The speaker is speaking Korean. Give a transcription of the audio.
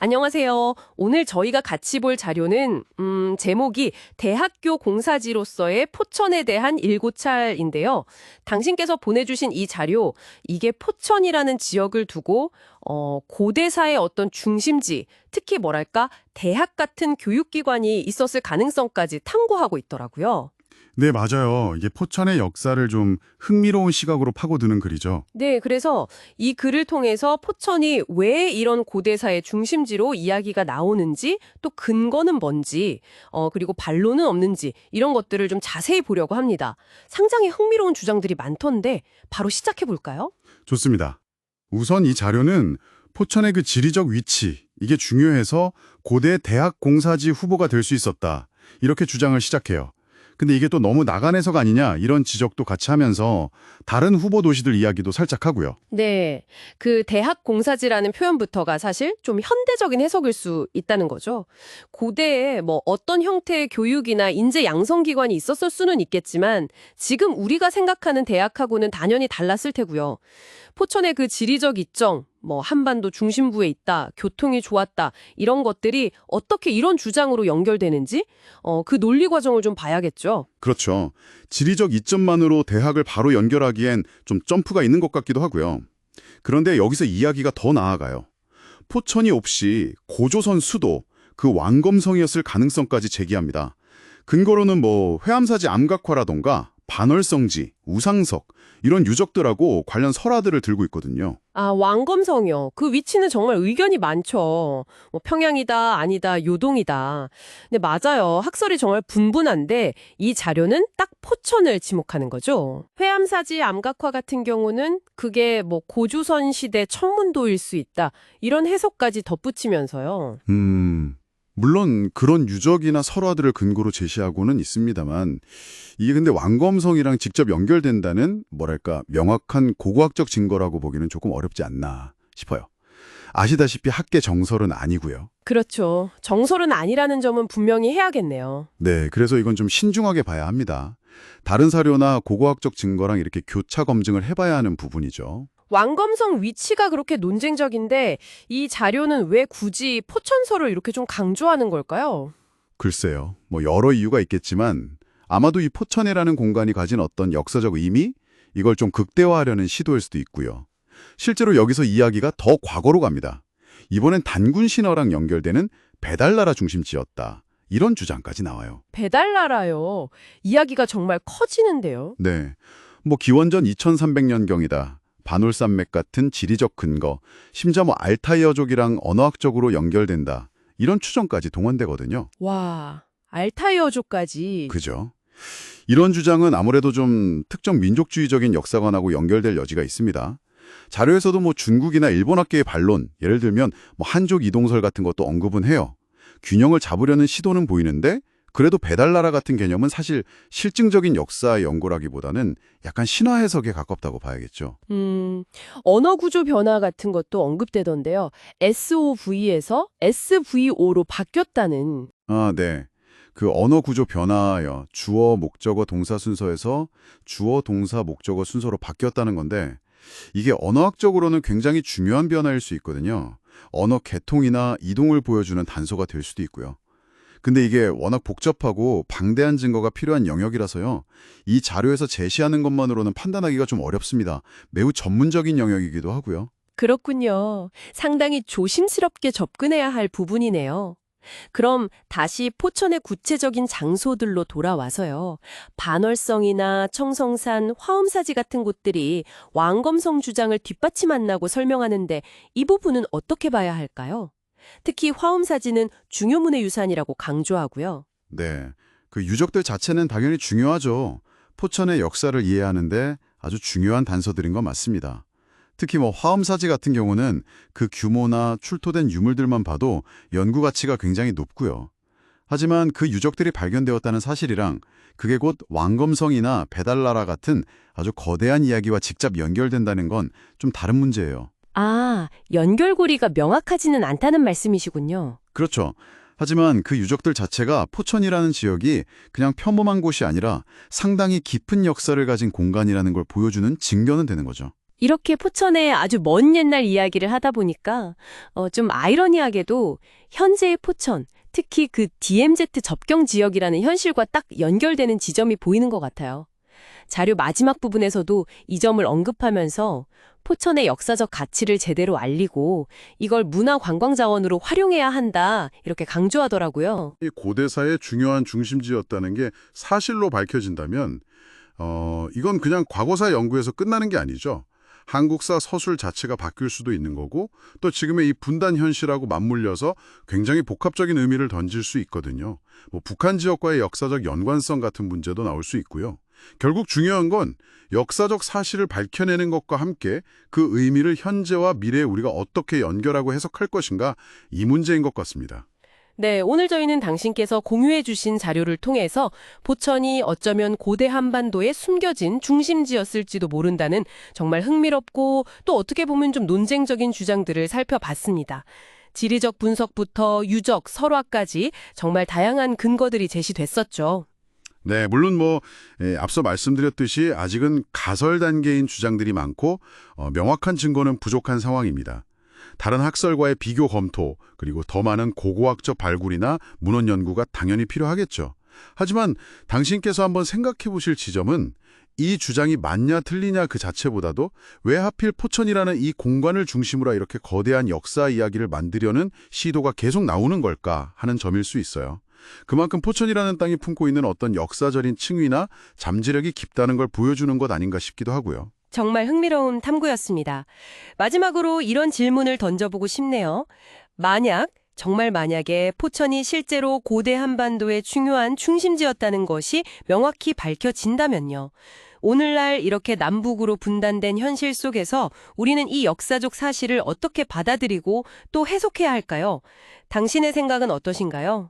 안녕하세요. 오늘 저희가 같이 볼 자료는 음, 제목이 대학교 공사지로서의 포천에 대한 일고찰인데요. 당신께서 보내주신 이 자료, 이게 포천이라는 지역을 두고 어, 고대사의 어떤 중심지, 특히 뭐랄까 대학 같은 교육기관이 있었을 가능성까지 탐구하고 있더라고요. 네, 맞아요. 이게 포천의 역사를 좀 흥미로운 시각으로 파고드는 글이죠. 네, 그래서 이 글을 통해서 포천이 왜 이런 고대사의 중심지로 이야기가 나오는지, 또 근거는 뭔지, 어, 그리고 반론은 없는지, 이런 것들을 좀 자세히 보려고 합니다. 상당히 흥미로운 주장들이 많던데, 바로 시작해 볼까요? 좋습니다. 우선 이 자료는 포천의 그 지리적 위치, 이게 중요해서 고대 대학 공사지 후보가 될 수 있었다. 이렇게 주장을 시작해요. 근데 이게 또 너무 나간 해석 아니냐 이런 지적도 같이 하면서 다른 후보 도시들 이야기도 살짝 하고요. 네, 그 대학 공사지라는 표현부터가 사실 좀 현대적인 해석일 수 있다는 거죠. 고대에 뭐 어떤 형태의 교육이나 인재 양성 기관이 있었을 수는 있겠지만 지금 우리가 생각하는 대학하고는 단연히 달랐을 테고요. 포천의 그 지리적 이점, 뭐 한반도 중심부에 있다, 교통이 좋았다 이런 것들이 어떻게 이런 주장으로 연결되는지 어, 그 논리 과정을 좀 봐야겠죠. 그렇죠. 지리적 이점만으로 대학을 바로 연결하기엔 좀 점프가 있는 것 같기도 하고요. 그런데 여기서 이야기가 더 나아가요. 포천이 없이 고조선 수도, 그 왕검성이었을 가능성까지 제기합니다. 근거로는 뭐 회암사지 암각화라던가 반월성지, 우상석 이런 유적들하고 관련 설화들을 들고 있거든요. 아, 왕검성이요. 그 위치는 정말 의견이 많죠. 뭐 평양이다, 아니다, 요동이다. 근데 맞아요. 학설이 정말 분분한데 이 자료는 딱 포천을 지목하는 거죠. 회암사지 암각화 같은 경우는 그게 뭐 고주선 시대 천문도일 수 있다. 이런 해석까지 덧붙이면서요. 음, 물론 그런 유적이나 설화들을 근거로 제시하고는 있습니다만 이게 근데 왕검성이랑 직접 연결된다는 뭐랄까 명확한 고고학적 증거라고 보기는 조금 어렵지 않나 싶어요. 아시다시피 학계 정설은 아니고요. 그렇죠. 정설은 아니라는 점은 분명히 해야겠네요. 네, 그래서 이건 좀 신중하게 봐야 합니다. 다른 사료나 고고학적 증거랑 이렇게 교차 검증을 해봐야 하는 부분이죠. 왕검성 위치가 그렇게 논쟁적인데 이 자료는 왜 굳이 포천서를 이렇게 좀 강조하는 걸까요? 글쎄요, 뭐 여러 이유가 있겠지만 아마도 이 포천이라는 공간이 가진 어떤 역사적 의미? 이걸 좀 극대화하려는 시도일 수도 있고요. 실제로 여기서 이야기가 더 과거로 갑니다. 이번엔 단군 신화랑 연결되는 배달나라 중심지였다. 이런 주장까지 나와요. 배달나라요. 이야기가 정말 커지는데요. 네. 뭐 기원전 2300년경이다. 반올산맥 같은 지리적 근거, 심지어 뭐 알타이어족이랑 언어학적으로 연결된다. 이런 추정까지 동원되거든요. 와, 알타이어족까지. 그죠? 이런 주장은 아무래도 좀 특정 민족주의적인 역사관하고 연결될 여지가 있습니다. 자료에서도 뭐 중국이나 일본 학계의 반론, 예를 들면 뭐 한족 이동설 같은 것도 언급은 해요. 균형을 잡으려는 시도는 보이는데 그래도 배달나라 같은 개념은 사실 실증적인 역사 연구라기보다는 약간 신화 해석에 가깝다고 봐야겠죠. 음, 언어 구조 변화 같은 것도 언급되던데요. SOV에서 SVO로 바뀌었다는. 아, 네. 그 언어 구조 변화요. 주어, 목적어, 동사 순서에서 주어, 동사, 목적어 순서로 바뀌었다는 건데 이게 언어학적으로는 굉장히 중요한 변화일 수 있거든요. 언어 개통이나 이동을 보여주는 단서가 될 수도 있고요. 근데 이게 워낙 복잡하고 방대한 증거가 필요한 영역이라서요. 이 자료에서 제시하는 것만으로는 판단하기가 좀 어렵습니다. 매우 전문적인 영역이기도 하고요. 그렇군요. 상당히 조심스럽게 접근해야 할 부분이네요. 그럼 다시 포천의 구체적인 장소들로 돌아와서요. 반월성이나 청성산, 화엄사지 같은 곳들이 왕검성 주장을 뒷받침한다고 설명하는데 이 부분은 어떻게 봐야 할까요? 특히 화엄사지는 중요문의 유산이라고 강조하고요. 네. 그 유적들 자체는 당연히 중요하죠. 포천의 역사를 이해하는데 아주 중요한 단서들인 건 맞습니다. 특히 뭐 화엄사지 같은 경우는 그 규모나 출토된 유물들만 봐도 연구 가치가 굉장히 높고요. 하지만 그 유적들이 발견되었다는 사실이랑 그게 곧 왕검성이나 배달나라 같은 아주 거대한 이야기와 직접 연결된다는 건 좀 다른 문제예요. 아, 연결고리가 명확하지는 않다는 말씀이시군요. 그렇죠. 하지만 그 유적들 자체가 포천이라는 지역이 그냥 평범한 곳이 아니라 상당히 깊은 역사를 가진 공간이라는 걸 보여주는 증거는 되는 거죠. 이렇게 포천의 아주 먼 옛날 이야기를 하다 보니까 어, 좀 아이러니하게도 현재의 포천, 특히 그 DMZ 접경 지역이라는 현실과 딱 연결되는 지점이 보이는 것 같아요. 자료 마지막 부분에서도 이 점을 언급하면서 포천의 역사적 가치를 제대로 알리고 이걸 문화 관광 자원으로 활용해야 한다 이렇게 강조하더라고요. 이 고대사의 중요한 중심지였다는 게 사실로 밝혀진다면 어, 이건 그냥 과거사 연구에서 끝나는 게 아니죠. 한국사 서술 자체가 바뀔 수도 있는 거고 또 지금의 이 분단 현실하고 맞물려서 굉장히 복합적인 의미를 던질 수 있거든요. 뭐 북한 지역과의 역사적 연관성 같은 문제도 나올 수 있고요. 결국 중요한 건 역사적 사실을 밝혀내는 것과 함께 그 의미를 현재와 미래에 우리가 어떻게 연결하고 해석할 것인가 이 문제인 것 같습니다. 네, 오늘 저희는 당신께서 공유해 주신 자료를 통해서 포천이 어쩌면 고대 한반도에 숨겨진 중심지였을지도 모른다는 정말 흥미롭고 또 어떻게 보면 좀 논쟁적인 주장들을 살펴봤습니다. 지리적 분석부터 유적, 설화까지 정말 다양한 근거들이 제시됐었죠. 네, 물론 뭐 예, 앞서 말씀드렸듯이 아직은 가설 단계인 주장들이 많고 어, 명확한 증거는 부족한 상황입니다. 다른 학설과의 비교 검토, 그리고 더 많은 고고학적 발굴이나 문헌 연구가 당연히 필요하겠죠. 하지만 당신께서 한번 생각해 보실 지점은 이 주장이 맞냐 틀리냐 그 자체보다도 왜 하필 포천이라는 이 공간을 중심으로 이렇게 거대한 역사 이야기를 만들려는 시도가 계속 나오는 걸까 하는 점일 수 있어요. 그만큼 포천이라는 땅이 품고 있는 어떤 역사적인 층위나 잠재력이 깊다는 걸 보여주는 것 아닌가 싶기도 하고요. 정말 흥미로운 탐구였습니다. 마지막으로 이런 질문을 던져보고 싶네요. 만약, 정말 만약에 포천이 실제로 고대 한반도의 중요한 중심지였다는 것이 명확히 밝혀진다면요. 오늘날 이렇게 남북으로 분단된 현실 속에서 우리는 이 역사적 사실을 어떻게 받아들이고 또 해석해야 할까요? 당신의 생각은 어떠신가요?